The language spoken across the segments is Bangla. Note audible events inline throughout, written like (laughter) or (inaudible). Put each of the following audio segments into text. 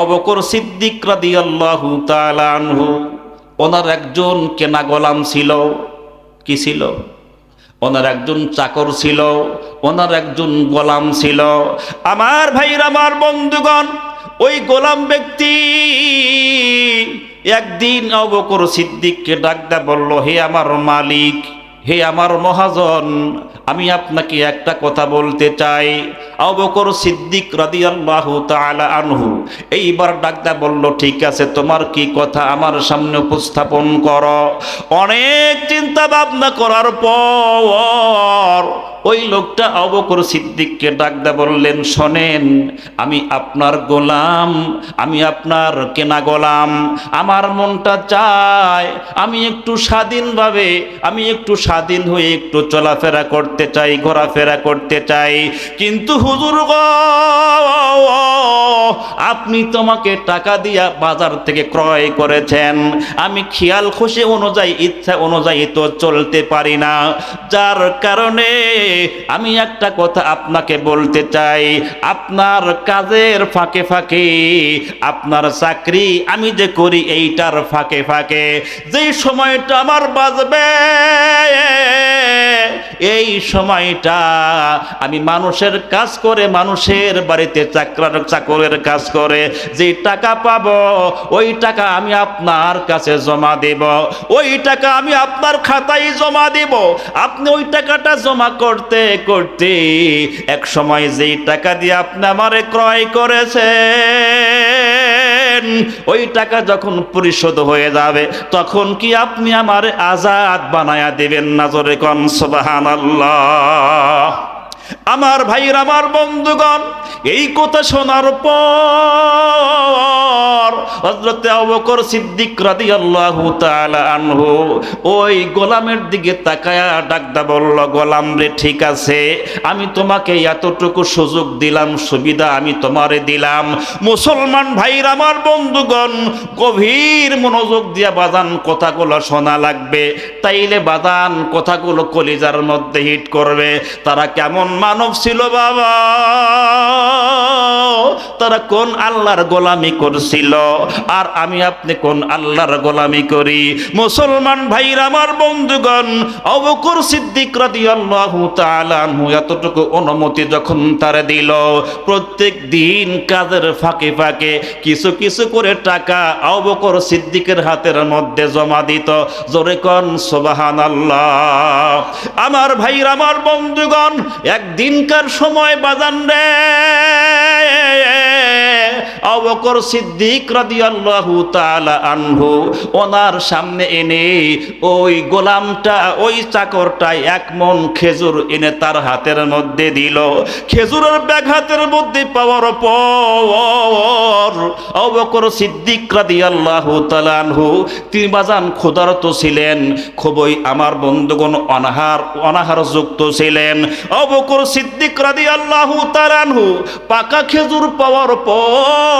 অবকর সিদ্দিক ওনার একজন কেনা গোলাম ছিল। কি ছিল? ওনার একজন চাকর ছিল, ওনার একজন গোলাম ছিল। আমার ভাইরা, আমার বন্ধুগণ, ওই গোলাম ব্যক্তি একদিন অবকর সিদ্দিককে ডাকদা বলল, হে আমার মালিক হে আমার মহাজন, আমি আপনাকে একটা কথা বলতে চাই। অবকর সিদ্দিক রাদিয়াল্লাহু তাআলা আনহু এইবার ডাকদা বলল, ঠিক আছে, তোমার কি কথা আমার সামনে উপস্থাপন করো। অনেক চিন্তা ভাবনা করার পর ওই লোকটা অবকর সিদ্দিককে ডাকদা বললেন, শোনেন, আমি আপনার গোলাম, আমি আপনার কেনা গোলাম। আমার মনটা চায় আমি একটু স্বাধীনভাবে, আমি একটু স্বাধীন হয়ে একটু চলাফেরা করতে চাই ঘোরাফেরা করতে চাই। কিন্তু হুজুর গো আপনি তোমাকে টাকা দিয়া বাজার থেকে ক্রয় করেছেন। আমি খেয়াল খুশি অনুযায়ী, ইচ্ছা অনুযায়ী তো চলতে পারি না। যার কারণে আমি একটা কথা আপনাকে বলতে চাই। আপনার কাজের ফাঁকে ফাঁকে, আপনার চাকরি, আমি যে করি এইটার ফাঁকে ফাঁকে। যেই সময়টা আমার বাজবে এই সময়টা আমি মানুষের কাজ করে, মানুষের বাড়িতে চাকরার চাকরের কাজ করে। যে টাকা পাব, ওই টাকা আমি আপনার কাছে জমা দেব। ওই টাকা আমি আপনার খাতায় জমা দেব। আপনি ওই টাকাটা জমা করতে করতে এক সময় যেই টাকা দিয়ে আপনি আমারে ক্রয় করেছেন ওই টাকা যখন পরিশোধ হয়ে যাবে, তখন কি আপনি আমার আজাদ বানায়া দিবেন? নজরে কন সুবাহান আমার ভাইয়ের, আমার বন্ধুগণ, এই কথা শোনার পর হযরতে আবু বকর সিদ্দিক রাদিয়াল্লাহু তাআলা আনহু ওই গোলামের দিকে তাকায়া ডাকদা বলল, গোলাম রে, ঠিক আছে, আমি তোমাকে এতটুকু সুযোগ দিলাম, সুবিধা আমি তোমারে দিলাম। মুসলমান ভাইর আমার বন্ধুগণ, গভীর মনোযোগ দিয়া বাজান কথাগুলো শোনা লাগবে। তাইলে বাদান কথাগুলো কলিজার মধ্যে হিট করবে। তারা কেমন মানব ছিল বাবা। তারা কোন আল্লাহর গোলামি করছিল? আর আমি আপনি কোন আল্লাহর গোলামি করি? মুসলমান ভাইরা, আমার বন্ধুগণ অবকর সিদ্দিক রাদিয়াল্লাহু আনহু এতটুকু অনুমতি যখন তারা দিল, প্রত্যেক দিন কাজের ফাঁকে ফাঁকে কিছু কিছু করে টাকা অবকর সিদ্দিকের হাতের মধ্যে জমা দিত। জোরে কন, সুবহানাল্লাহ। আমার ভাইরা, আমার বন্ধুগণ একদিনকার সময় বাজান রে। অবকর সিদ্দিক রাদিয়াল্লাহু তাআলা আনহু, ওনার সামনে এনে ওই গোলামটা, ওই চাকরটা এক মন খেজুর এনে তার হাতের মধ্যে দিল। খেজুরের ব্যাগ হাতের মধ্যে পাওয়ার পর অবকর সিদ্দিক রাদিয়াল্লাহু তাআলা আনহু তিনি বাজান ক্ষুধার্ত ছিলেন, খুবই আমার বন্ধুগণ অনাহার অনাহার যুক্ত ছিলেন। অবকর সিদ্দিক রাদিয়াল্লাহু তাআলা আনহু পাকা খেজুর পাওয়ার পর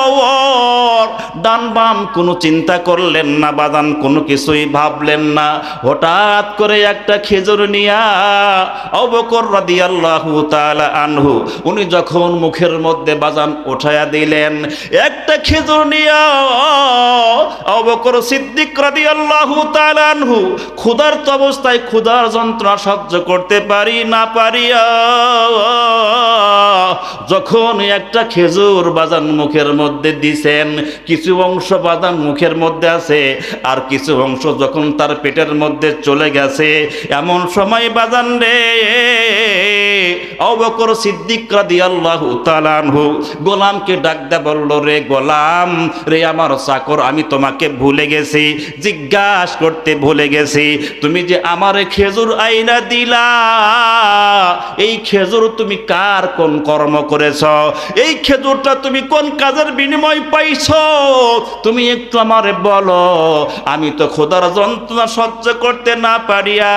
ডান বাম কোনো চিন্তা করলেন না, বাদান কোনো কিছুই ভাবলেন না। হঠাৎ করে একটা খেজুর নিয়া অবকর রাদিয়াল্লাহু তাআলা আনহু, উনি যখন মুখের মধ্যে বাজান উঠায়া দিলেন একটা খেজুর নিয়া অবকর সিদ্দিক রাদিয়াল্লাহু তাআলা আনহু ক্ষুধার্ত অবস্থায় ক্ষুধার যন্ত্রণা সহ্য করতে পারি না পারিয়া, যখন একটা খেজুর বাজান মুখের মধ্যে দিছেন, কিছু অংশ বাদাম মুখের মধ্যে আছে, আর কিছু অংশ যখন তার পেটের মধ্যে চলে গেছে, এমন সময় বাজান রে অবকর সিদ্দিক গোলামকে ডাক দে বলল, রে গোলাম, রে আমার চাকর, আমি তোমাকে ভুলে গেছি, জিজ্ঞাস করতে ভুলে গেছি, তুমি যে আমারে খেজুর আইনা দিলা, এই খেজুর তুমি কার কোন কর্ম করেছ, এই খেজুরটা তুমি কোন কাজের বিনিময় পাইছ, তুমি একটু আমারে বলো, আমি তো খোদার যন্ত্রণা সহ্য করতে না পারিয়া,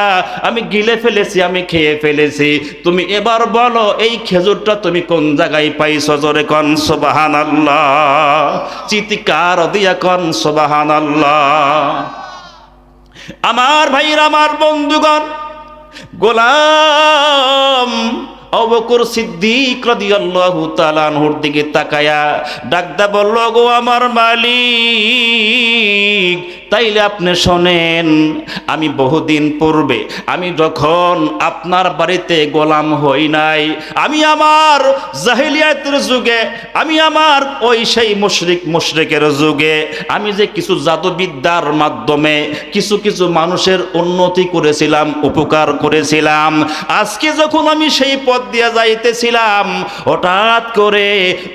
আমি গিলে ফেলেছি, আমি খেয়ে ফেলেছি, তুমি এবার বলো, এই খেজুরটা তুমি কোন জায়গায় পাইছ? জোরে কন সোবাহান আল্লাহ চিৎকার দিয়া কন সোবাহান আল্লাহ আমার ভাইরা আমার বন্ধুগণ, গোলাম অবকর সিদ্দিক রাদিয়াল্লাহু তাআলা আনহুর দিকে তাকায়া ডাকদা বলল, গো আমার মালিক তাইলে আপনি শোনেন, আমি বহুদিন পূর্বে আমি যখন আপনার বাড়িতে গোলাম হই নাই, আমি আমার জাহিলিয়াতের যুগে, আমি আমার ওই সেই মুশরিক মুশরিকের যুগে, আমি যে কিছু জাদুবিদ্যার মাধ্যমে কিছু কিছু মানুষের উন্নতি করেছিলাম, উপকার করেছিলাম, আজকে যখন আমি সেই পথ দিয়ে যাইতেছিলাম, হঠাৎ করে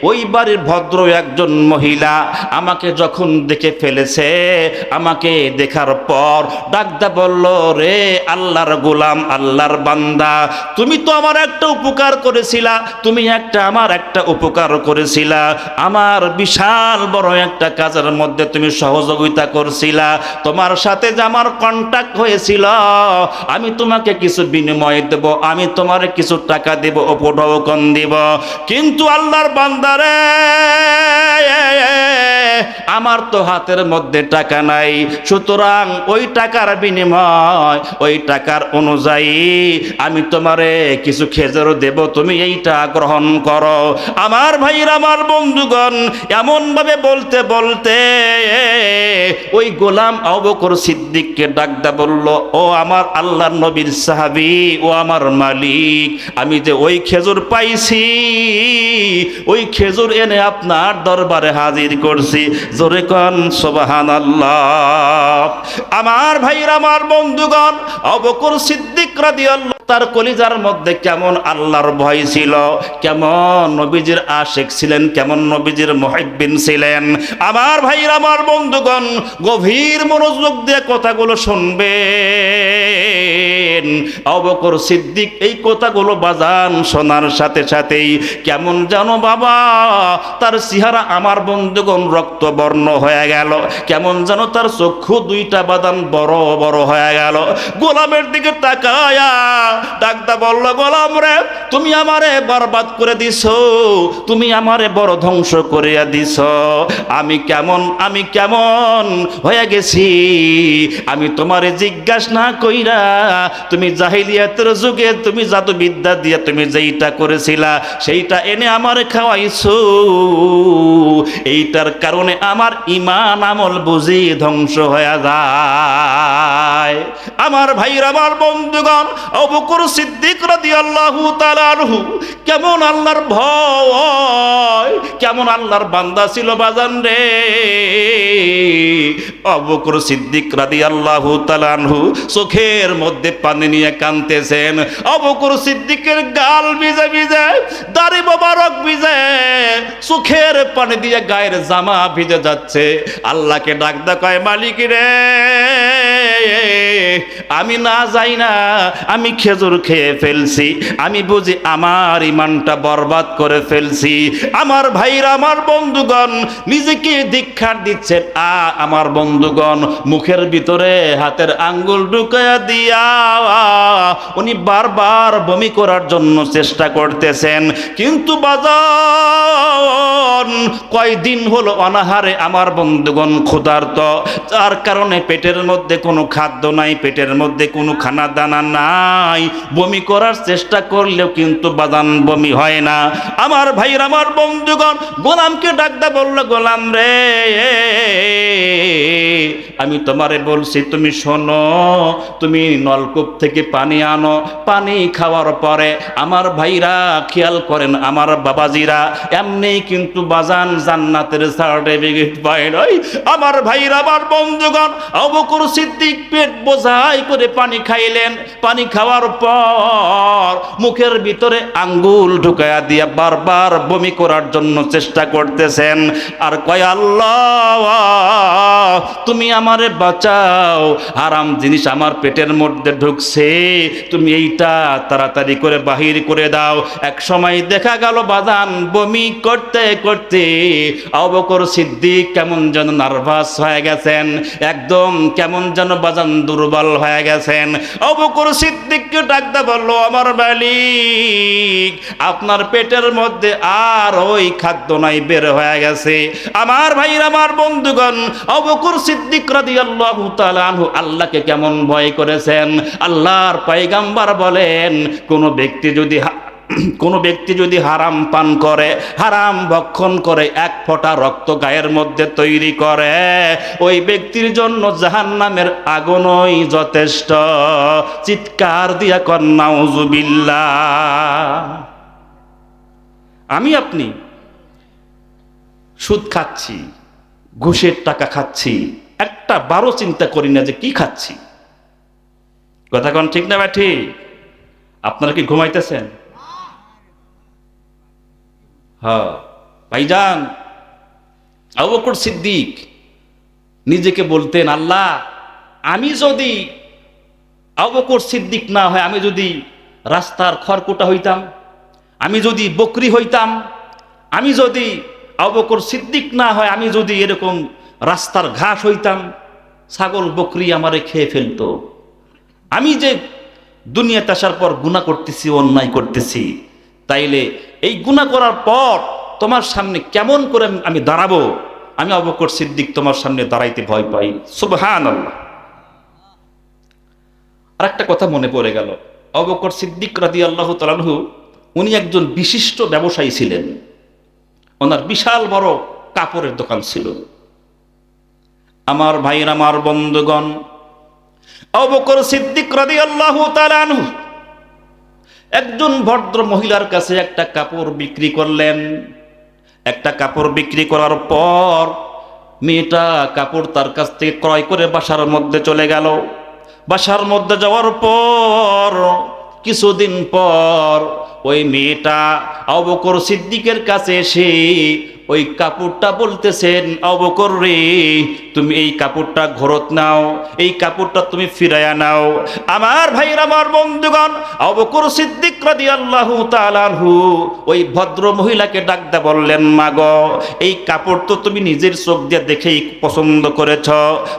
ওই বাড়ির ভদ্র একজন মহিলা আমাকে যখন দেখে ফেলেছে আমাকে দেখার পর ডাকদা বলল, রে আল্লাহর গোলাম, আল্লাহর বান্দা, তুমি তো আমার একটা উপকার করেছিলা, তুমি একটা আমার একটা উপকার করেছিলা, আমার বিশাল বড় একটা কাজের মধ্যে তুমি সহযোগিতা করছিলা, তোমার সাথে যে আমার কন্টাক্ট হয়েছিল, আমি তোমাকে কিছু বিনিময় দেব, আমি তোমার কিছু টাকা দেব, উপঢৌকন দিব, কিন্তু আল্লাহর বান্দারে আমার তো হাতের মধ্যে টাকা নাই। সুতরাং ওই টাকার বিনিময়, ওই টাকার অনুযায়ী আমি তোমারে কিছু খেজুর দেব, তুমি এইটা গ্রহণ করো। আমার ভাইয়ের, আমার বন্ধুগণ এমন ভাবে বলতে বলতে ওই গোলাম আবকর সিদ্দিককে ডাকদা বলল, ও আমার আল্লাহ নবীর সাহাবি, ও আমার মালিক, আমি যে ওই খেজুর পাইছি, ওই খেজুর এনে আপনার দরবারে হাজির করছি। জোরে কন সোবাহান আল্লাহ আমার ভাইয়ের আমার বন্ধুগণ অবকুর সিদ্দিক রাদিয়াল্লাহু তার কলিজার মধ্যে কেমন আল্লাহর ভয় ছিল, কেমন নবীজির আশেক ছিলেন, কেমন নবীজির মহিবিন ছিলেন। আমার ভাইয়ের, আমার বন্ধুগণ, গভীর মনোযোগ দিয়ে কথাগুলো শুনবেন। অবকর সিদ্দিক এই কথাগুলো বাজান শোনার সাথে সাথেই, কেমন জানো বাবা, তার চেহারা আমার বন্ধুগণ রক্তবর্ণ হয়ে গেল। কেমন যেন তার চক্ষু দুইটা বাদান বড় বড় হয়ে গেল। গোলামের দিকে তাকায়া ডাকদা বলল, গোলাম রে, তুমি আমারে বরবাদ করে দিছ, তুমি আমারে বড় ধ্বংস করিয়া দিছ। আমি কেমন আমি কেমন হয়ে গেছি? আমি তোমারে জিজ্ঞাসা না কইরা, তুমি জাহিলিয়াতের যুগে তুমি জাদু বিদ্যা দিয়ে তুমি যেইটা করেছিলা, সেইটা এনে আমারে খাওয়াইছো। এইটার কারণে আমার ইমান আমল বুঝি ধ্বংস হয়ে যায়। আমার ভাইর আমার বন্ধুগণ অবকুর সিদ্দিক রাদিয়াল্লাহু তাআলা আনহু, কেমন আল্লাহর ভয়, কেমন আল্লাহর বান্দা ছিল বাজান রে? অবকুর সিদ্দিক রাদিয়াল্লাহু তাআলা আনহু চোখের মধ্যে পানি নিয়ে কানতেছেন অবকুর সিদ্দিকের গাল ভিজে ভিজে, দাড়ি মোবারক ভিজে, চোখের পানি দিয়ে গায়ের জামা ভিজে যাচ্ছে। আল্লাহকে ডাক কয়, মালিক রে, আমি না যাই না, আমি খেজুর খেয়ে ফেলছি। আমি বুঝি আমার ইমানটা বরবাদ করে ফেলছি। আমার ভাইরা, আমার বন্ধুগণ, নিজেকে দীক্ষার দিচ্ছেন। আ, আমার বন্ধুগণ, মুখের ভিতরে হাতের আঙ্গুল ঢুকায়া দিয়া উনি বারবার বমি করার জন্য চেষ্টা করতেছেন। কিন্তু বাজান কয়দিন হলো অনাহারে আমার বন্ধুগণ ক্ষুধার্ত। যার কারণে পেটের মধ্যে কোনো খাদ্য নাই, পেটের মধ্যে কোনো খানা দানা নাই। বমি করার চেষ্টা করলেও কিন্তু বাদান বমি হয় না। আমার ভাইয়ের, আমার বন্ধুগণ, গোলামকে ডাকদা বলল, গোলাম রে, আমি তোমারে বলছি, তুমি শোনো, তুমি নলকূপ থেকে পানি আনো। পানি খাওয়ার পরে আমার ভাইরা খেয়াল করেন, আমার বাবাজিরা, এমনি কিন্তু বাজান জান্নাতের সার্টিফিকেট পায় নয় আমার ভাইরা আমার বন্ধুগণ অবকুর সিদ্দিক পেট বোঝাই করে পানি খাইলেন। পানি খাওয়ার পর মুখের ভিতরে আঙ্গুল ঢুকায়া দিয়া বারবার বমি করার জন্য চেষ্টা করতেছেন। আর কয়, আল্লাহ, তুমি আমারে বাঁচাও। আরাম জিনিস আমার পেটের মধ্যে ঢুকছে। তুমি এইটা তাড়াতাড়ি করে বাহির করে দাও। এক সময় দেখা গেল বাদান বমি করতে করতে অবকর সিদ্দিক কেমন যেন নার্ভাস হয়ে গেছেন, একদম কেমন যেন বাজান দুর্বল হয়ে গেছেন। অবকর সিদ্দিককে ডাকতে বলল, আমার মালিক, আপনার পেটের মধ্যে আর ওই খাদ্য নাই, বের হয়ে গেছে। আমার ভাইর আমার বন্ধুগণ অবকুর সিদ্দিক রাদিয়াল্লাহু তাআলা আনহু আল্লাহকে কেমন ভয় করেছেন? আল্লাহর পয়গাম্বার বলেন, কোন ব্যক্তি যদি (clears throat) কোনো ব্যক্তি যদি হারাম পান করে, হারাম ভক্ষণ করে, এক ফোঁটা রক্ত গায়ের মধ্যে তৈরি করে, ওই ব্যক্তির জন্য জাহান্নামের আগুনই যথেষ্ট। চিৎকার দিয়া কন্যাউজুবিল্লা আমি আপনি সুদ খাচ্ছি, ঘুষের টাকা খাচ্ছি, একটা বারো চিন্তা করি না যে কি খাচ্ছি। কথা কোন ঠিক না ব্যাঠি আপনারা কি ঘুমাইতেছেন? হ্যাঁ ভাইজান, আবু বকর সিদ্দিক, নিজেকে বলতেন, আল্লাহ, আমি যদি আবু বকর সিদ্দিক না হয়, আমি যদি রাস্তার খড়কুটা হইতাম, আমি যদি বকরি হইতাম, আমি যদি আবু বকর সিদ্দিক না হয়, আমি যদি এরকম রাস্তার ঘাস হইতাম, ছাগল, বকরি আমারে খেয়ে ফেলত। আমি যে দুনিয়াতে আসার পর গুণা করতেছি, অন্যায় করতেছি, তাইলে এই গুণা করার পর তোমার সামনে কেমন করে আমি দাঁড়াবো? আমি অবকর সিদ্দিক তোমার সামনে দাঁড়াইতে ভয় পাই। সুবহান আল্লাহ আর একটা কথা মনে পড়ে গেল। অবকর সিদ্দিক রাদি আল্লাহ তালানহু উনি একজন বিশিষ্ট ব্যবসায়ী ছিলেন। ওনার বিশাল বড় কাপড়ের দোকান ছিল। আমার ভাইয়ের, আমার বন্ধুগণ অবকর সিদ্দিক রাদি আল্লাহ তালানহু একজন ভদ্র মহিলার কাছে একটা কাপড় বিক্রি করলেন। একটা কাপড় বিক্রি করার পর মেয়েটা কাপড় তার কাছ থেকে ক্রয় করে বাসার মধ্যে চলে গেল। বাসার মধ্যে যাওয়ার পর কিছুদিন পর ওই মেয়েটা অবকর সিদ্দিকের কাছে এসে ওই কাপড়টা বলতেছেন অবকর রে তুমি এই কাপড়টা ঘরত নাও, এই কাপড়টা তুমি ফিরাইয়া নাও। আমার ভাইয়ের, আমার বন্ধুগণ অবকর সিদ্দিক রাদি আল্লাহ তালাহু ওই ভদ্র মহিলাকে ডাকতে বললেন, মাগ, এই কাপড় তো তুমি নিজের চোখ দিয়ে দেখেই পছন্দ করেছ,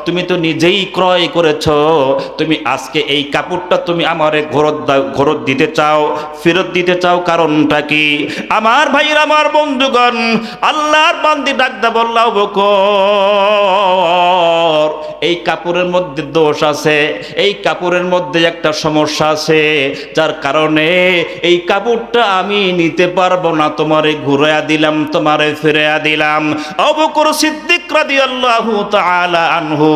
তুমি তো নিজেই ক্রয় করেছ, তুমি আজকে এই কাপড়টা তুমি আমারে ঘরত ঘরত দিতে চাও, ফেরত দিতে চাও কারণটা কি? আমার ভাইয়ের, আমার বন্ধুগণ আল্লাহর বান্দি ডাকদা বললাও বকর এই কাপড়ের মধ্যে দোষ আছে, এই কাপড়ের মধ্যে একটা সমস্যা আছে, যার কারণে এই কাপড়টা আমি নিতে পারব না। তোমারে ঘুরাইয়া দিলাম, তোমারে ফিরাইয়া দিলাম। অবকর সিদ্দিক রাদিয়াল্লাহু তাআলা আনহু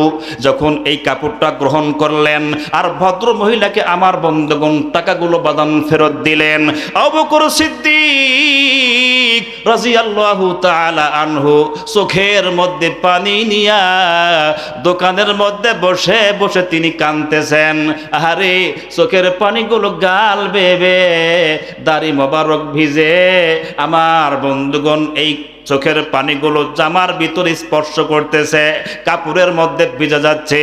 যখন এই কাপড়টা গ্রহণ করলেন আর ভদ্র মহিলাকে আমার বন্ধুগণ টাকাগুলো বাদাম ফেরত দিলেন অবকর সিদ্দিক রাজিয়াল্লাহু তাআলা আনহু চোখের মধ্যে পানি নিয়া দোকানের মধ্যে বসে বসে তিনি কাঁদতেছেন। আরে চোখের পানিগুলো গাল বেবে দাড়ি মোবারক ভিজে, আমার বন্ধুগণ এই চোখের পানিগুলো জামার ভিতরে স্পর্শ করতেছে, কাপড়ের মধ্যে ভিজে যাচ্ছে।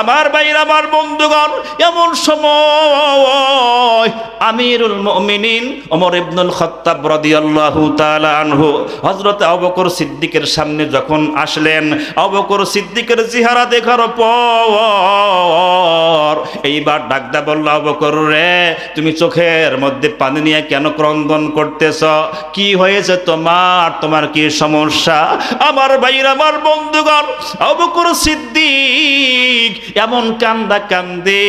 আমার ভাইয়ের, আমার বন্ধুগণ, এমন সময় আমিরুল মুমিনিন ওমর ইবনুল খাত্তাব রাদিয়াল্লাহু তাআলা আনহু হযরত আবুবকর সিদ্দিকের সামনে যখন আসলেন, আবু বকর সিদ্দিকের চেহারা দেখার পর এইবার ডাকদা বলল আবুবকর রে, তুমি চোখের মধ্যে পানি নিয়ে কেন ক্রন্দন করতেছ? কি হয়েছে তোমার? তোমার কি সমস্যা? আমার ভাইয়ের, আমার বন্ধুগণ আবু বকর সিদ্দিক এমন কান্দা কান্দে,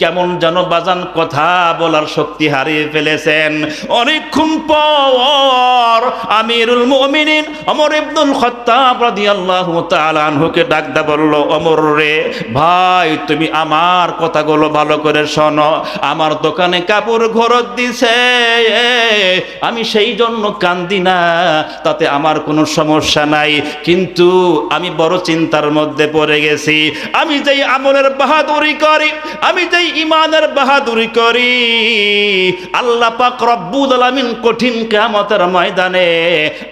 কেমন যেন বাজান কথা বলার শক্তি হারিয়ে ফেলেছেন। অনেকক্ষণ পর আমিরুল মুমিনিন অমর ইবনুল খাত্তাব রাদিয়াল্লাহু তাআলা ডাকদা বলল অমর রে, ভাই, তুমি আমার কথাগুলো ভালো করে শোনো। আমার দোকানে কাপড় ঘরত দিছে। আমি সেই জন্য কান্দি না, তাতে আমার কোনো সমস্যা নাই। কিন্তু আমি বড় চিন্তার মধ্যে পড়ে গেছি। আমি যেই আমলের বাহাদুরি করি, আমি যেই ইমানের বাহাদুরি করি, আল্লাহ পাক রব্বুল আলামিন কঠিন কিয়ামতের ময়দানে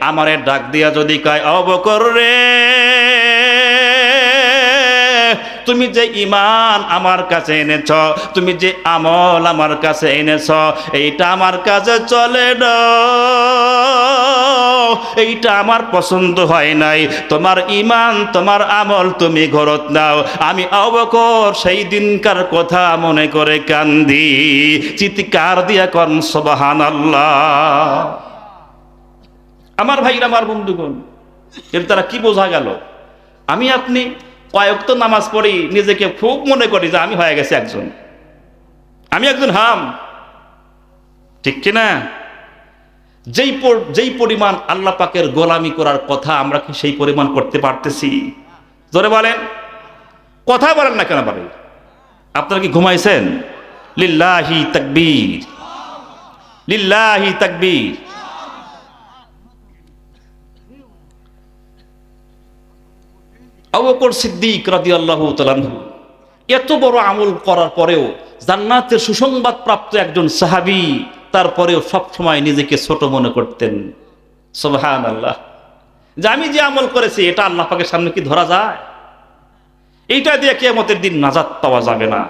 আমারে ডাক দিয়া যদি কয় অবকর রে! তুমি যে ইমান আমার কাছে এনেছ, তুমি যে আমল আমার কাছে এনেছ, এইটা আমার কাছে চলে এইটা আমার পছন্দ হয় নাই। তোমার ইমান তোমার আমল তুমি ঘরত নাও। আমি অবকর সেই দিনকার কথা মনে করে কান্দি, চিৎকার দিয়া কন সবাহান আমার ভাইরা, আমার বন্ধুগণ, এর তারা কি বোঝা গেল? আমি আপনি কয়েকত নামাজ পড়ি, নিজেকে খুব মনে করি যে আমি হয়ে গেছি একজন। আমি একজন হাম। ঠিক কিনা? যেই যেই পরিমাণ আল্লাহ পাকের গোলামি করার কথা আমরা কি সেই পরিমাণ করতে পারতেছি? ধরে বলেন। কথা বলেন না কেন বলেন আপনারা কি ঘুমাইছেন? লিল্লাহি তাকবীর। লিল্লাহি তাকবীর। আবকর সিদ্দিক রাদিয়াল্লাহু তাআলাহু এত বড় আমল করার পরেও জান্নাতের সুসংবাদ প্রাপ্ত একজন সাহাবী তারপরেও সবসময় নিজেকে ছোট মনে করতেন। সুবহান আল্লাহ যে আমি যে আমল করেছি, এটা আল্লাহ পাকের সামনে কি ধরা যায়? এইটা দিয়ে কিয়ামতের দিন নাজাত পাওয়া যাবে না।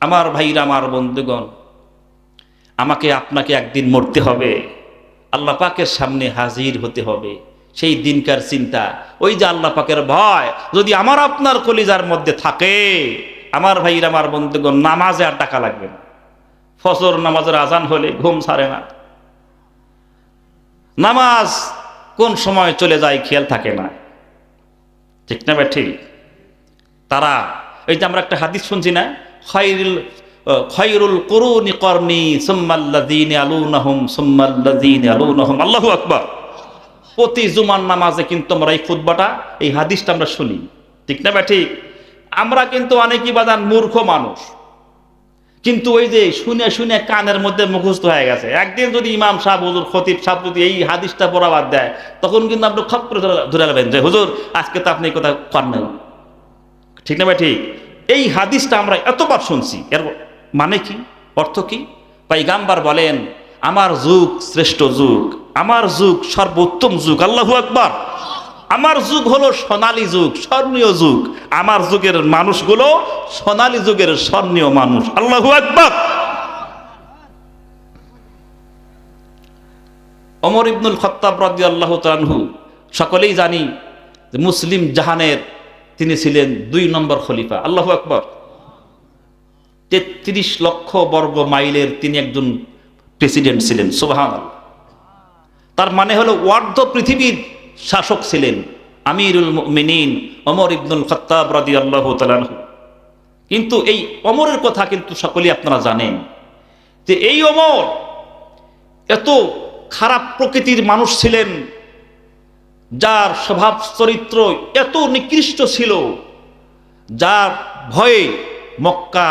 আমার ভাইরা, আমার বন্ধুগণ, আমাকে আপনাকে একদিন মরতে হবে। আল্লাহ পাকের সামনে হাজির হতে হবে। সেই দিনকার চিন্তা। ওই যে আল্লাহ পাকের ভয়, যদি আমার আপনার কলিজার মধ্যে থাকে, আমার ভাইরা, আমার বন্ধুগণ, নামাজে আর টাকা লাগবে না। ফসর নামাজের আজান হলে ঘুম ছাড়ে না। নামাজ কোন সময় চলে যায় খেয়াল থাকে না। ঠিক না ভাই, ঠিক? তারা, এই যে আমরা একটা হাদিস শুনছি না খয়রুল খয়রুল করুনি করনি সুম্মাল্লাযীন আলুনাহুম আলু আলুনাহুম, আল্লাহ আকবার। প্রতি জুমার নামাজে কিন্তু আমরা এই খুতবাটা, এই হাদিসটা আমরা শুনি। ঠিক না ঠিক? আমরা কিন্তু অনেকই বাদান মূর্খ মানুষ। কিন্তু ওই যে শুনে শুনে কানের মধ্যে মুখস্থ হয়ে গেছে। একদিন যদি ইমাম সাহেব, হুজুর, খতিব সাহেব যদি এই হাদিসটা পড়া বাদ দেয়, তখন কিন্তু আপনি খপ করে ধরে- নেবেন যে, হুজুর, আজকে তো আপনি কথা কর নাই। ঠিক না ভাই? ঠিক? এই হাদিসটা আমরা এতবার শুনছি। এর মানে কি? অর্থ কি? পাইগাম্বার বলেন আমার যুগ শ্রেষ্ঠ যুগ, আমার যুগ সর্বোত্তম যুগ, আল্লাহু আকবার। আমার যুগ হলো সোনালী যুগ, স্বর্ণীয় যুগ। আমার যুগের মানুষগুলো সোনালী যুগের স্বর্ণীয় মানুষ, আল্লাহু আকবার। অমর ইবনুল খত্তাব রাদি আল্লাহ তানহু সকলেই জানি মুসলিম জাহানের তিনি ছিলেন দুই নম্বর খলিফা, আল্লাহু আকবর। তেত্রিশ লক্ষ বর্গ মাইলের তিনি একজন প্রেসিডেন্ট ছিলেন সুবাহান তার মানে হলো ওয়ার্ধ পৃথিবীর শাসক ছিলেন আমিরুল মিনীন অমর ইবনুল খত্তাব রাদি আল্লাহ কিন্তু এই অমরের কথা কিন্তু সকলেই আপনারা জানেন যে এই অমর এত খারাপ প্রকৃতির মানুষ ছিলেন, যার স্বভাব চরিত্র এত নিকৃষ্ট ছিল, যার ভয়ে মক্কা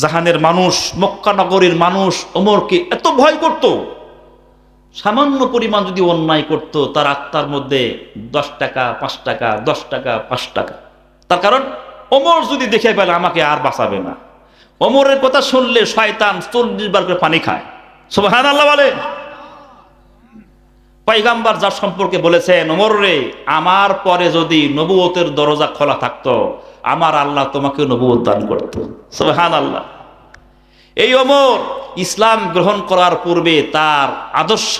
জাহানের মানুষ, মক্কা নগরীর মানুষ ওমরকে এত ভয় করত। সামান্য পরিমাণ যদি অন্যায় করত, তার আত্মার মধ্যে দশ টাকা, পাঁচ টাকা, দশ টাকা, পাঁচ টাকা। তার কারণ, ওমর যদি দেখে পেলে আমাকে আর বাঁচাবে না। ওমরের কথা শুনলে শয়তান চল্লিশ বার করে পানি খায়। সুবহান আল্লাহ বলে। পাইগাম্বার যার সম্পর্কে বলেছেন, ওমর রে, আমার পরে যদি নবুয়তের দরজা খোলা থাকতো, আমার আল্লাহ তোমাকে নবুয়ত দান করতো। সুবহান আল্লাহ এই ওমর ইসলাম গ্রহণ করার পূর্বে তার আদর্শ,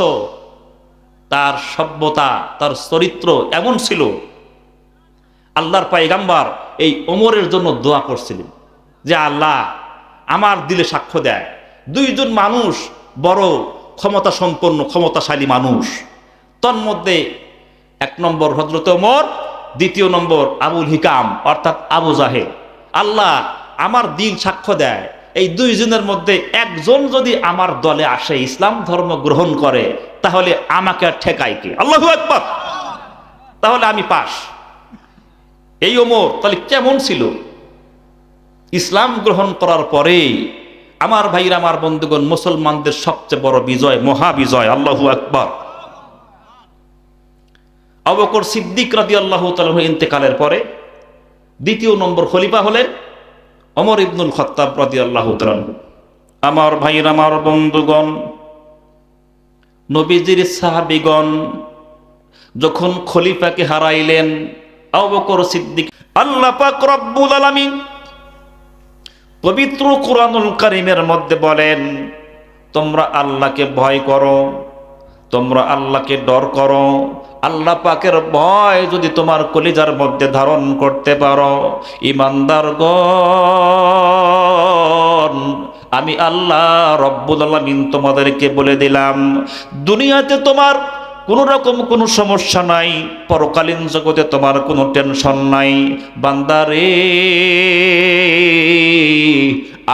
তার সভ্যতা, তার চরিত্র এমন ছিল। আল্লাহর পাইগাম্বার এই ওমরের জন্য দোয়া করছিলেন যে, আল্লাহ, আমার দিলে সাক্ষ্য দেয়। দুইজন মানুষ বড় ক্ষমতা সম্পন্ন ক্ষমতাশালী মানুষ। তন্মধ্যে এক নম্বর হজরত ওমর, দ্বিতীয় নম্বর আবুল হিকাম, অর্থাৎ আবু জাহেদ আল্লাহ আমার দিন সাক্ষ্য দেয়, এই দুইজনের মধ্যে একজন যদি আমার দলে আসে, ইসলাম ধর্ম গ্রহণ করে, তাহলে আমাকে আর ঠেকায় কে? আল্লাহ তাহলে আমি পাশ। এই ওমর তাহলে কেমন ছিল? ইসলাম গ্রহণ করার পরে আমার ভাইরা, আমার বন্ধুগণ, মুসলমানদের সবচেয়ে বড় বিজয়, মহাবিজয়, আল্লাহু আকবার। অবকর সিদ্দিক রাদি আল্লাহ তালহ ইন্তেকালের পরে দ্বিতীয় নম্বর খলিফা হলেন অমর ইবনুল খত্তাব রাদি আল্লাহ আমার ভাইরা আমার বন্ধুগণ, নবীজির সাহাবিগণ, যখন খলিফাকে হারাইলেন আবকর সিদ্দিক, আল্লাহ পাক রব্বুল আলামিন পবিত্র কোরআনুল কারিমের মধ্যে বলেন, তোমরা আল্লাহকে ভয় করো, তোমরা আল্লাহকে ডর করো আল্লাহ পাকের ভয় যদি তোমার কলিজার মধ্যে ধারণ করতে পারো। ইমানদার গণ, আমি আল্লাহ রব্বুল আলামিন তোমাদেরকে বলে দিলাম, দুনিয়াতে তোমার কোনো রকম কোনো সমস্যা নাই, পরকালীন জগতে তোমার কোনো টেনশন নাই। বান্দারে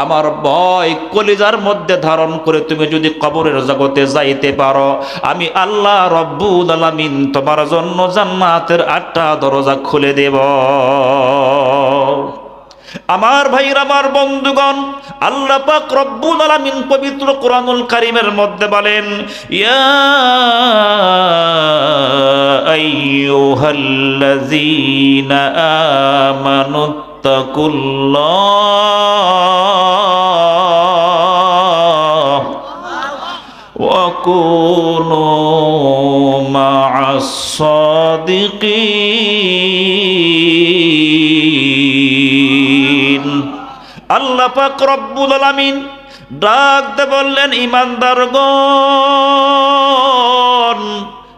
আমার ভয় কলিজার মধ্যে ধারণ করে তুমি যদি কবরের জগতে যাইতে পারো, আমি আল্লাহ রব্বুল আলামিন তোমার জন্য জান্নাতের আটটা দরজা খুলে দেব। আমার ভাইর আমার বন্ধুগণ, আল্লাহ পাক রব্বুল আলামিন পবিত্র কোরআনুল কারীমের মধ্যে বলেন, ইয়া আইয়ুহাল্লাযীনা আমানু তাকুল্লাহ وكونوا مع الصادقين আল্লাহ পাক রব্বুল আলামিন ডাক দে বললেন ইমানদারগণ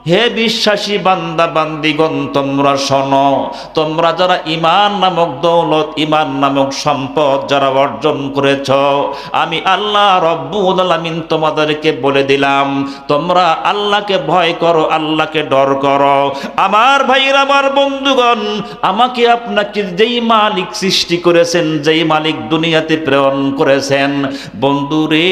হে বিশ্বাসী বান্দা, বান্দিগণ, তোমরা শোনো। তোমরা যারা ইমান নামক দৌলত ইমান নামক সম্পদ যারা অর্জন করেছ, আমি আল্লাহ রব্বুল আলামিন তোমাদেরকে বলে দিলাম, তোমরা আল্লাহকে ভয় করো, আল্লাহকে ডর করো। আমার ভাইয়ের, আমার বন্ধুগণ, আমাকে আপনাকে যেই মালিক সৃষ্টি করেছেন, যেই মালিক দুনিয়াতে প্রেরণ করেছেন, বন্ধুরে,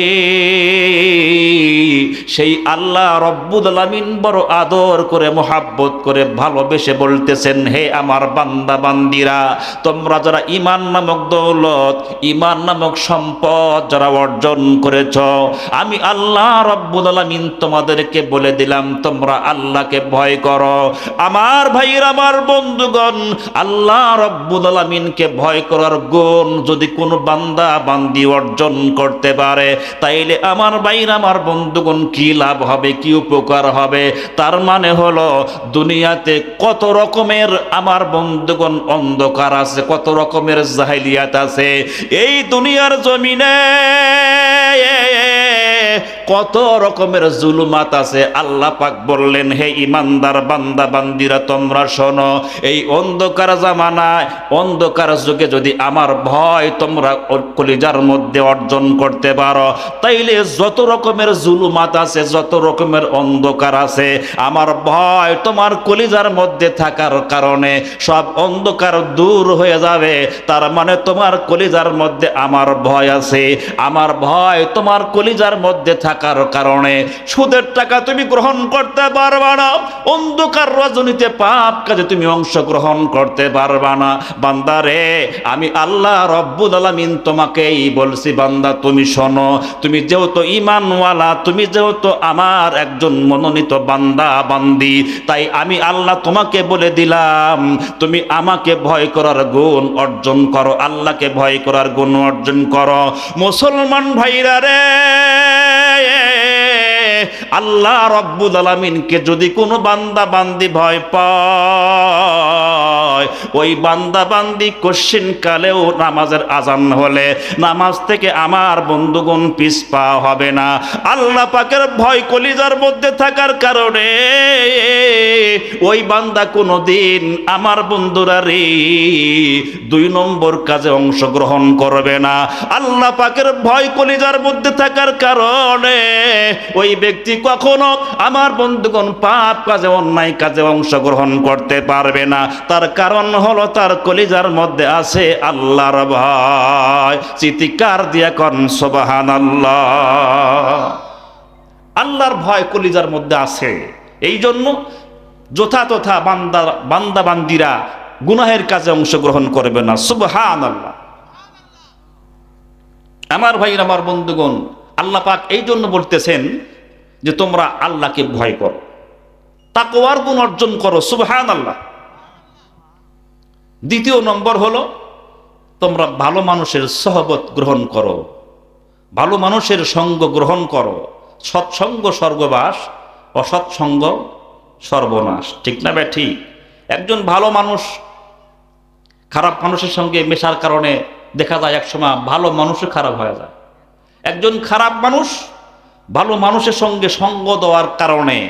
সেই আল্লাহ রব্বুল আলামিন বড় আদর করে, মোহাব্বত করে ভালোবেসে বলতেছেন, হে আমার বান্দা, বান্দিরা, তোমরা যারা ইমান নামক দৌলত, ইমান নামক সম্পদ যারা অর্জন করেছ, আমি আল্লাহ রব্বুল আলামিন তোমাদেরকে বলে দিলাম, তোমরা আল্লাহকে ভয় করো। আমার ভাইয়ের, আমার বন্ধুগণ, আল্লাহ রব্বুল আলামিনকে ভয় করার গুণ যদি কোনো বান্দা, বান্দি অর্জন করতে পারে, তাইলে আমার ভাইয়ের, আমার বন্ধুগণ কি লাভ হবে, কি উপকার হবে? তার মানে হলো, দুনিয়াতে কত রকমের আমার বন্ধুগণ অন্ধকার আছে, কত রকমের জাহিলিয়াত আছে। এই দুনিয়ার জমিনে কত রকমের জুলুমাত আছে, আল্লাহ পাক বললেন, হে ইমানদার বান্দা, বান্দিরা, তোমরা শোনো, এই অন্ধকার জামানায়, অন্ধকার যুগে যদি আমার ভয় তোমরা কলিজার মধ্যে অর্জন করতে পারো, তাইলে যত রকমের জুলুমাত আছে, যত রকমের অন্ধকার আছে, আমার ভয় তোমার কলিজার মধ্যে থাকার কারণে সব অন্ধকার দূর হয়ে যাবে, তার মানে তোমার কলিজার মধ্যে আমার ভয় আছে, আমার ভয় তোমার কলিজার মধ্যে থাকার কারণে সুদের টাকা তুমি গ্রহণ করতে পারবা না। অন্ধকার রজনীতে পাপ কাজে তুমি অংশগ্রহণ করতে পারবা না। বান্দারে আমি আল্লাহ রব্বুল আলামিন তোমাকেই বলছি, বান্দা, তুমি শোনো, তুমি যেহেতু ইমানওয়ালা তুমি যেহেতু আমার একজন মনোনীত বান্দা, বান্দি, তাই আমি আল্লাহ তোমাকে বলে দিলাম, তুমি আমাকে ভয় করার গুণ অর্জন করো, আল্লাহকে ভয় করার গুণ অর্জন করো। মুসলমান ভাইরা রে আল্লাহ রব্বুল আলমিনকে যদি কোনো বান্দা বান্দি ভয় পায় ওই বান্দা বান্দি কোশ্চিন কালেও নামাজের আজান হলে নামাজ থেকে আমার বন্ধুগণ পিস পাওয়া হবে না। আল্লাহ পাকের ভয় কলিজার মধ্যে থাকার কারণে ওই বান্দা কোনো দিন আমার বন্ধুরা রে দুই নম্বর কাজে অংশগ্রহণ করবে না। আল্লাহ পাকের ভয় কলিজার মধ্যে থাকার কারণে ওই ব্যক্তি কখনো আমার বন্ধুগণ পাপ কাজে, অন্যায় কাজে অংশগ্রহণ করতে পারবে না। তার কারণ হলো তার কলিজার মধ্যে আছে আল্লাহর ভয়। চিৎকার দিয়া কন সোবাহান আল্লাহ আল্লাহর ভয় কলিজার মধ্যে আছে। এই জন্য যথাতথা বান্দা বান্দা বান্দিরা গুনাহের কাজে অংশগ্রহণ করবে না। সুবহান আল্লাহ আমার ভাই আমার বন্ধুগণ, আল্লাহ পাক এই জন্য বলতেছেন যে তোমরা আল্লাহকে ভয় করো। তাকওয়ার গুণ অর্জন করো। সুবহান আল্লাহ দ্বিতীয় নম্বর হলো, তোমরা ভালো মানুষের সহবত গ্রহণ করো। ভালো মানুষের সঙ্গ গ্রহণ করো। সৎসঙ্গ স্বর্গবাস, অসৎসঙ্গ সর্বনাশ। ঠিক না ব্যা ঠিক। একজন ভালো মানুষ, খারাপ মানুষের সঙ্গে মেশার কারণে দেখা যায় একসময় ভালো মানুষও খারাপ হয়ে যায়। একজন খারাপ মানুষ, ভালো মানুষের সঙ্গে সঙ্গ দেওয়ার কারণে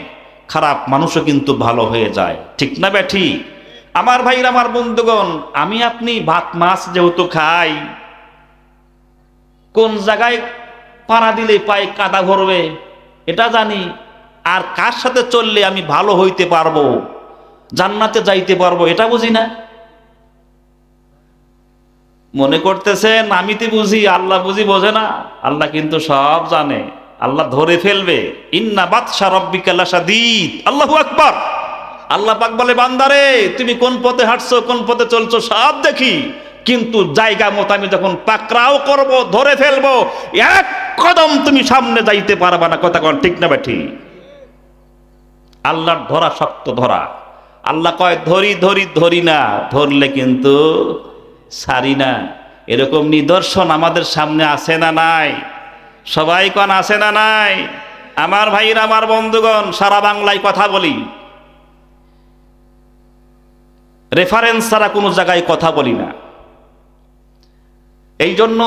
খারাপ মানুষও কিন্তু ভালো হয়ে যায়। ঠিক না ব্যা ঠিক। আমার ভাইর আমার বন্ধুগণ, আমি আপনি ভাত, মাছ যেহেতু খাই, কোন জায়গায় পাড়া দিলে পায়ে কাদা ভরবে, এটা জানি। আর কার সাথে চললে আমি ভালো হইতে পারব, জান্নাতে যাইতে পারব, এটা বুঝি না? মনে করতেছেন, আমি তো বুঝি, আল্লাহ বুঝি বোঝে না। আল্লাহ কিন্তু সব জানে, আল্লাহ ধরে ফেলবে, ইন্না বাদশা রব্বিকাল্লা সাদিদ আল্লাহু আকবার। আল্লাহ পাক বলে, বান্দারে, তুমি কোন পথে হাঁটছো, কোন পথে চলছো সব দেখি। কিন্তু জায়গা মতো আমি যখন পাকড়াও করব, ধরে ফেলব, এক কদম তুমি সামনে যাইতে পারবা না। কথা কোন, ঠিক না বেঠি আল্লাহর ধরা শক্ত ধরা। আল্লাহ কয়, ধরি ধরি ধরি না। ধরলে কিন্তু সারি না। এরকম নিদর্শন আমাদের সামনে আসে না নাই? সবাই কন আসে না নাই? আমার ভাইরা আমার বন্ধুগণ, সারা বাংলায় কথা বলি। রেফারেন্স ছাড়া কোনো জায়গায় কথা বলি না। এই জন্য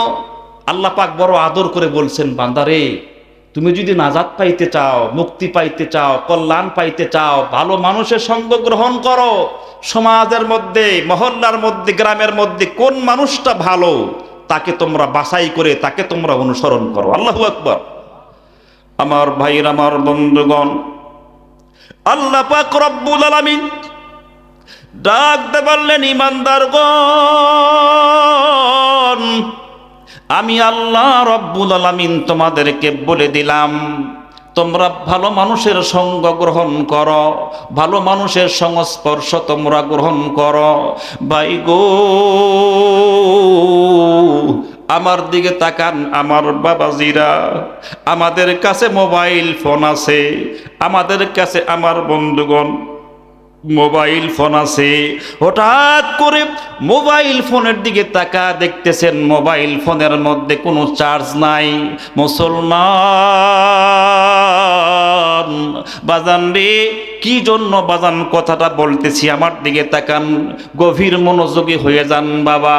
আল্লাহ পাক বড় আদর করে বলছেন বান্দারে তুমি যদি নাজাদ পাইতে চাও, মুক্তি পাইতে চাও, কল্যাণ পাইতে চাও, ভালো মানুষের সঙ্গ গ্রহণ করো, সমাজের মধ্যে, মহল্লার মধ্যে, গ্রামের মধ্যে, কোন মানুষটা ভালো, তাকে তোমরা বাছাই করে, তাকে তোমরা অনুসরণ করো। আল্লাহ আকবর। আমার ভাইয়ের, আমার বন্ধুগণ, আল্লাহ পাক রব্বুল আলামিন ডাকতে পারলেন ইমানদারগণ, আমি আল্লাহ রব্বুল আলামিন তোমাদেরকে বলে দিলাম, তোমরা ভালো মানুষের সঙ্গ গ্রহণ করো, ভালো মানুষের সংস্পর্শ তোমরা গ্রহণ করো। ভাই গো, আমার দিকে তাকান আমার বাবাজিরা, আমাদের কাছে মোবাইল ফোন আছে, আমাদের কাছে আমার বন্ধুগণ মোবাইল ফোন আছে। হঠাৎ করে মোবাইল ফোনের দিকে তাকা দেখতেছেন মোবাইল ফোনের মধ্যে কোনো চার্জ নাই। মুসলমান, বাজান রে কি জন্য বাজান কথাটা বলতেছি? আমার দিকে তাকান, গভীর মনোযোগী হয়ে যান বাবা।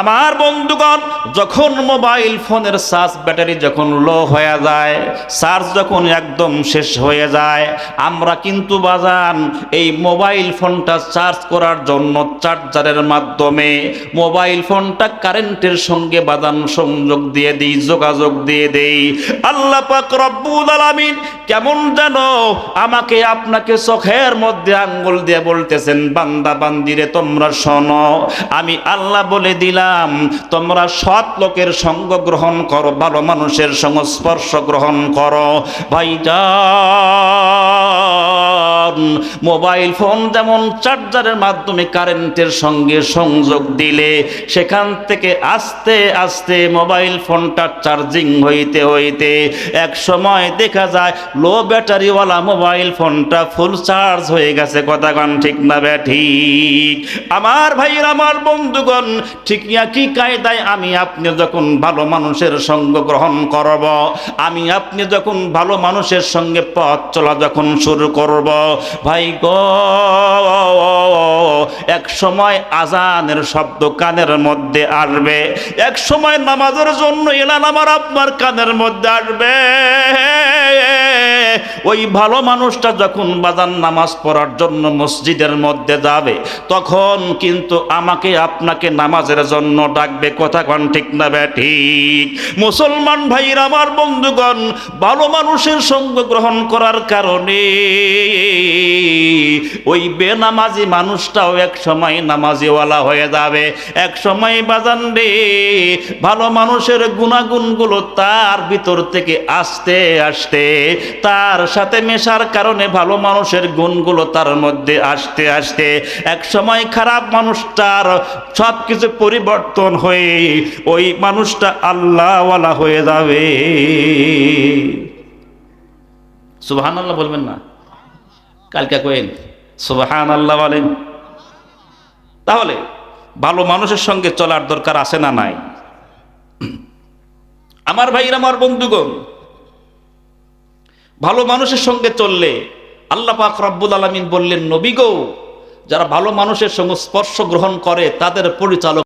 আমার বন্ধুগণ, যখন মোবাইল ফোনের চার্জ ব্যাটারি যখন লো হয়ে যায়, চার্জ যখন একদম শেষ হয়ে যায়, আমরা কিন্তু বাজান এই মোবাইল ফোনটা চার্জ করার জন্য চার্জারের মাধ্যমে মোবাইল ফোনটা কারেন্টের সঙ্গে বাদান সংযোগ দিয়ে দিই, যোগাযোগ দিয়ে দেই। আল্লাহ পাক রব্বুল আলামিন কেমন জানো আমাকে আপনাকে চোখের মধ্যে আঙ্গুল দিয়ে বলতেছেন, বান্দা, বান্দিরে, তোমরা শোনো, আমি আল্লাহ বলে দিলাম, তোমরা সৎ লোকের সঙ্গ গ্রহণ করো, ভালো মানুষের সংস্পর্শ গ্রহণ করো। ভাইজান, মোবাইল ফোন যেমন চার্জারের মাধ্যমে কারেন্টের সঙ্গে সংযোগ দিলে, সেখান থেকে আস্তে আস্তে মোবাইল ফোনটা চার্জিং হইতে হইতে এক সময় দেখা যায়, লো ব্যাটারিওয়ালা মোবাইল ফোনটা ফুল চার্জ হয়ে গেছে, কথা ঠিক না ঠিক? আমার ভাইয়ের, আমার বন্ধুগণ, ঠিক কি কায়দায় আমি আপনি যখন ভালো মানুষের সঙ্গ গ্রহণ করব, আমি আপনি যখন ভালো মানুষের সঙ্গে পথ চলা যখন শুরু করব, ভাই গো, এক সময় আজানের শব্দ কানের মধ্যে আসবে, এক সময় নামাজের জন্য এলান আমার আপনার কানের মধ্যে আসবে। ওই ভালো মানুষটা যখন বাজান নামাজ পড়ার জন্য মসজিদের মধ্যে যাবে, তখন কিন্তু আমাকে আপনাকে নামাজের জন্য ডাকবে। কথা কন ঠিক না ঠিক? মুসলমান ভাইর আমার বন্ধুগণ, ভালো মানুষের সঙ্গ গ্রহণ করার কারণে ওই বেনামাজি মানুষটাও এক সময় নামাজিওয়ালা হয়ে যাবে। এক সময় বাজান রে, ভালো মানুষের গুণাগুণগুলো তার ভিতর থেকে আসতে আসতে তার সাথে মেশার কারণে ভালো মানুষের গুণগুলো তার মধ্যে আসতে আসতে এক সময় খারাপ মানুষটার সব কিছু পরিবর্তন হয়ে ওই মানুষটা আল্লাহওয়ালা হয়ে যাবে। সুবহান আল্লাহ বলবেন না? কালকে কয়েন সুবহান আল্লাহ বলেন। তাহলে ভালো মানুষের সঙ্গে চলার দরকার আছে না নাই? আমার ভাইরা, আমার বন্ধুগণ ভালো মানুষের সঙ্গে চললে আল্লাহ পাক রব্বুল আলমিন বললেন, নবী গৌ, যারা ভালো মানুষের সঙ্গে স্পর্শ গ্রহণ করে, তাদের পরিচালক